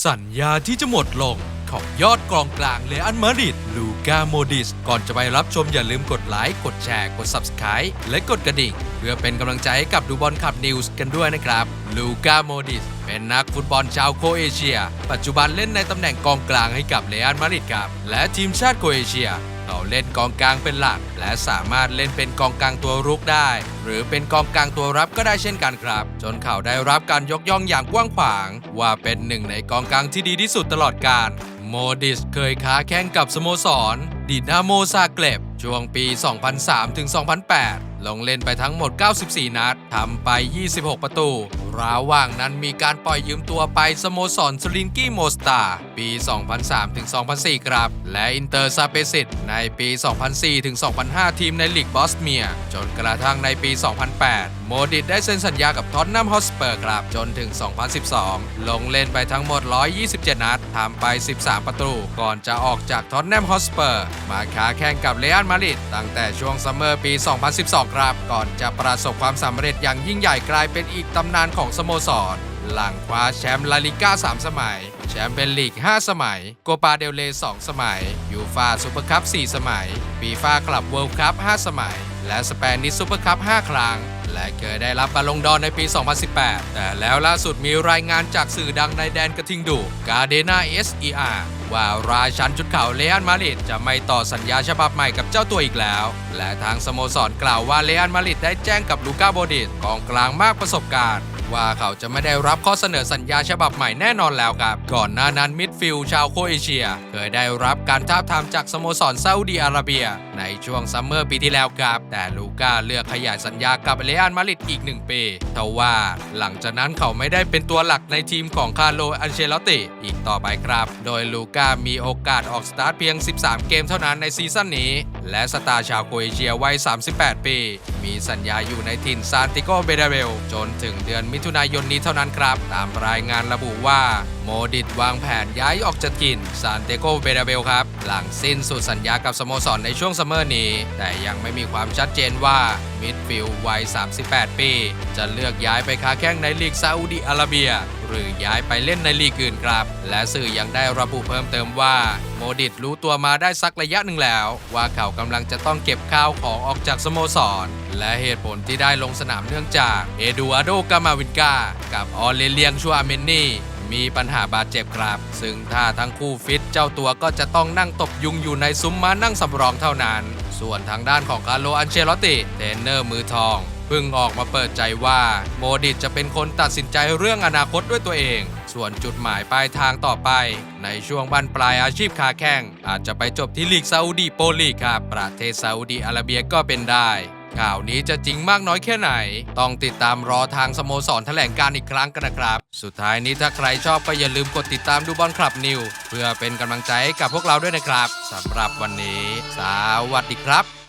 สัญญาที่จะหมดลงของยอดกองกลางเลอันมาริดลูกาโมดิส ก่อนจะไปรับชมอย่าลืมกดไลค์ กดแชร์ กด Subscribe และกดกระดิ่ง เพื่อเป็นกำลังใจให้กับดูบอลขับนิวส์กันด้วยนะครับ ลูกาโมดิส เป็นนักฟุตบอลชาวโครเอเชีย ปัจจุบันเล่นในตำแหน่งกองกลางให้กับเลอันมาริดครับ และทีมชาติโครเอเชีย เขาเล่นกองกลางเป็นหลัก และสามารถเล่นเป็นกองกลางตัวรุกได้ หรือเป็นกองกลางตัวรับก็ได้เช่นกันครับ จนเขาได้รับการยกย่องอย่างกว้างขวาง ว่าเป็นหนึ่งในกองกลางที่ดีที่สุดตลอดกาลโมดิสเคยค้าแข่งกับสโมสรดินาโมซาเกร็บช่วงปี 2003ถึง2008 ลงเล่นไปทั้งหมด 94 นัดทำไป 26 ประตู ระหว่างนั้นมีการปล่อยยืมตัวไปสโมสรสลินกี้โมสตาปี 2003-2004 ครับ และอินเตอร์ซาเปซิตในปี 2004-2005 ทีมในลีกบอสเมีย จนกระทั่งในปี 2008 โมดิตได้เซ็นสัญญากับท็อตแนมฮอสเปอร์ครับ จนถึง 2012 ลงเล่นไปทั้งหมด 127 นัดทำไป 13 ประตู ก่อนจะออกจากท็อตแนมฮอสเปอร์มาค้าแข่งกับเรอัลมาดริดตั้งแต่ช่วงซัมเมอร์ปี 2012ครับก่อนจะประสบความสำเร็จอย่างยิ่งใหญ่กลายเป็นอีกตำนานของสโมสร หลังคว้าแชมป์ลาลิก้า 3 สมัย แชมป์เบนลีก 5 สมัย โกปาเดลเล 2 สมัย ยูฟาซูเปอร์คัพ 4 สมัย ปีฟาคลับเวิลด์คัพ 5 สมัย และสเปนนิสซูเปอร์คัพ5ครั้ง และเคยได้รับบอลลงดอนในปี 2018 แต่แล้วล่าสุดมีรายงานจากสื่อดังในแดนกระทิงดุกาเดนาเอสเออาร์ว่าราชันจุดเข่าเลอันมาริดจะไม่ต่อสัญญาฉบับใหม่กับเจ้าตัวอีกแล้ว และทางสโมสรกล่าวว่าเลอันมาริดได้แจ้งกับลูก้าโบดิสกองกลางมากประสบการณ์ ว่าเขาจะไม่ได้รับข้อเสนอสัญญาฉบับใหม่แน่นอนแล้วครับ ก่อนหน้านั้นมิดฟิลด์ชาวโครเอเชีย เคยได้รับการท้าบทามจากสโมสรซาอุดีอาระเบีย ในช่วงซัมเมอร์ปีที่แล้วครับ แต่ลูก้าเลือกขยายสัญญากับเรอัลมาดริดอีก 1 ปีทว่าหลังจากนั้นเขาไม่ได้เป็นตัวหลักในทีมของคาร์โลอันเชลตติอีกต่อไปครับ โดยลูก้ามีโอกาสออกสตาร์ทเพียง 13 เกมเท่านั้นในซีซั่นนี้ และสตาร์ชาวโครเอเชียวัย 38 ปี มีสัญญาอยู่ในถิ่นซานติโกเบเดเบลจนถึงเดือนมิถุนายนนี้เท่านั้นครับ ตามรายงานระบุว่าโมดิดวางแผนย้ายออกจากกินซานเตโกเบเดเบลครับ หลังสิ้นสุดสัญญากับสโมสรในช่วงซัมเมอร์นี้ แต่ยังไม่มีความชัดเจนว่า มิดฟิลด์วัย 38 ปี จะเลือกย้ายไปค้าแข้งในลีกซาอุดิอาระเบีย หรือย้ายไปเล่นในลีกอื่นครับ และสื่อยังได้ระบุเพิ่มเติมว่า โมดิตรู้ตัวมาได้สักระยะหนึ่งแล้ว ว่าเขากำลังจะต้องเก็บข้าวของออกจากสโมสร และเหตุผลที่ได้ลงสนามเนื่องจากเอดูอาร์โดกามาวินกากับออเลเลียงชัวเมนนี่มีปัญหาบาดเจ็บครับ ซึ่งถ้าทั้งคู่ฟิตเจ้าตัวก็จะต้องนั่งตบยุงอยู่ในซุ้มม้านั่งสำรองเท่านั้นส่วนทางด้านของคาร์โลอันเชลติเทรนเนอร์มือทองเพิ่งออกมาเปิดใจว่าโมดิตจะเป็นคนตัดสินใจเรื่องอนาคตด้วยตัวเอง ส่วนจุดหมายปลายทางต่อไป ในช่วงบั้นปลายอาชีพคาแข่งอาจจะไปจบที่ลีกซาอุดีโปลีกครับประเทศซาอุดีอาระเบียก็เป็นได้ ข่าวนี้จะจริงมากน้อยแค่ไหน ต้องติดตามรอทางสโมสรแถลงการอีกครั้งกันนะครับ สุดท้ายนี้ถ้าใครชอบก็อย่าลืมกดติดตามดูบอลคลับนิวเพื่อเป็นกำลังใจให้กับพวกเราด้วยนะครับสำหรับวันนี้ สวัสดีครับ